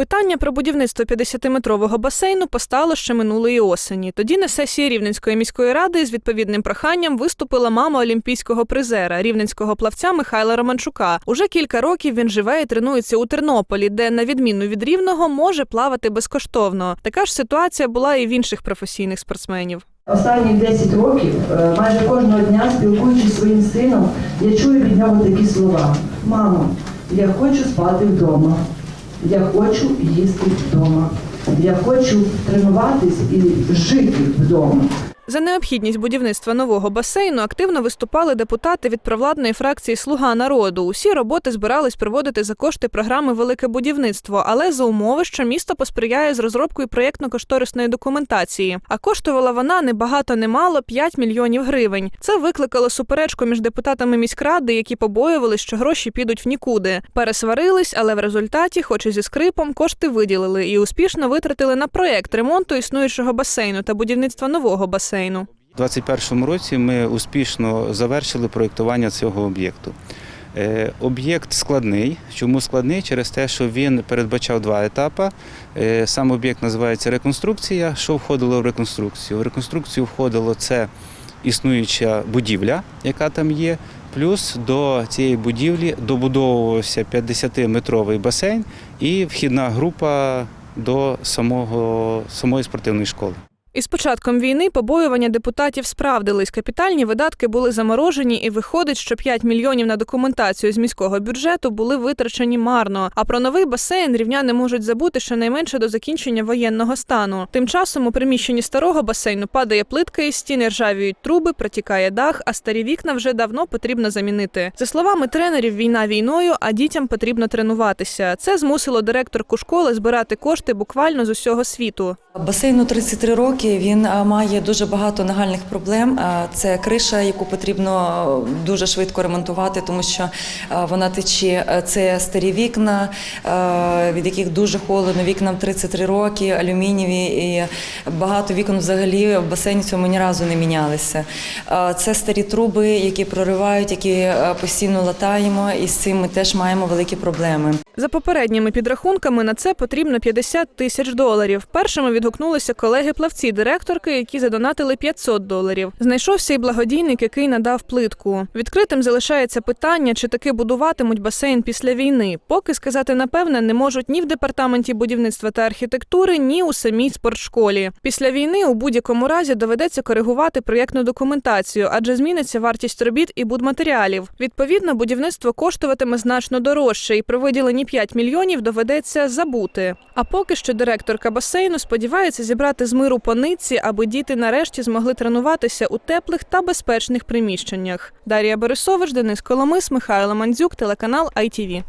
Питання про будівництво 50-метрового басейну постало ще минулої осені. Тоді на сесії Рівненської міської ради з відповідним проханням виступила мама олімпійського призера рівненського плавця Михайла Романчука. Уже кілька років він живе і тренується у Тернополі, де, на відміну від рівного, може плавати безкоштовно. Така ж ситуація була і в інших професійних спортсменів. Останні 10 років, е, майже кожного дня, спілкуючись своїм сином, я чую від нього такі слова: Мамо, я хочу спати вдома, я хочу їсти вдома, я хочу тренуватись і жити вдома. За необхідність будівництва нового басейну активно виступали депутати від провладної фракції Слуга народу. Усі роботи збирались проводити за кошти програми Велике будівництво, але за умови, що місто посприяє з розробкою проєктно-кошторисної документації. А коштувала вона не багато, не мало 5 мільйонів гривень. Це викликало суперечку між депутатами міськради, які побоювались, що гроші підуть в нікуди. Пересварились, але в результаті, хоч і зі скрипом, кошти виділили і успішно витратили на проєкт ремонту існуючого басейну та будівництва нового басейну. У 2021 році ми успішно завершили проєктування цього об'єкту. Е, Об'єкт складний. Чому складний? Через те, що він передбачав два етапи. Е, Сам об'єкт називається реконструкція. Що входило в реконструкцію? В реконструкцію входило це існуюча будівля, яка там є. Плюс до цієї будівлі добудовувався 50-метровий басейн і вхідна група до самого, самої спортивної школи. Із початком війни побоювання депутатів справдились. Капітальні видатки були заморожені, і виходить, що 5 мільйонів на документацію з міського бюджету були витрачені марно. А про новий басейн рівняни можуть забути щонайменше до закінчення воєнного стану. Тим часом у приміщенні старого басейну падає плитка із стіни, ржавіють труби, протікає дах, а старі вікна вже давно потрібно замінити. За словами тренерів, війна війною, а дітям потрібно тренуватися. Це змусило директорку школи збирати кошти буквально з усього світу. Басейну 33 роки. Він має дуже багато нагальних проблем. А, Це криша, яку потрібно дуже швидко ремонтувати, тому що вона тече. Це старі вікна, від яких дуже холодно. Вікнам 33 роки, алюмінієві і багато вікон взагалі в басейні цьому ні разу не мінялися. Це старі труби, які проривають, які постійно латаємо, і з цим ми теж маємо великі проблеми. За попередніми підрахунками на це потрібно 50 тисяч доларів. Першими відгукнулися колеги-плавці директорки, які задонатили 500 доларів. Знайшовся і благодійник, який надав плитку. Відкритим залишається питання, чи таки будуватимуть басейн після війни. Поки сказати напевне не можуть ні в департаменті будівництва та архітектури, ні у самій спортшколі. Після війни у будь-якому разі доведеться коригувати проєктну документацію, адже зміниться вартість робіт і будматеріалів. Відповідно, будівництво коштуватиме значно дорожче, і про виділені 5 мільйонів доведеться забути. А поки що директорка басейну сподівається зібрати з миру по нитці, аби діти нарешті змогли тренуватися у теплих та безпечних приміщеннях. Дарія Борисович, Денис Коломис, Михайло Мандзюк, телеканал ITV.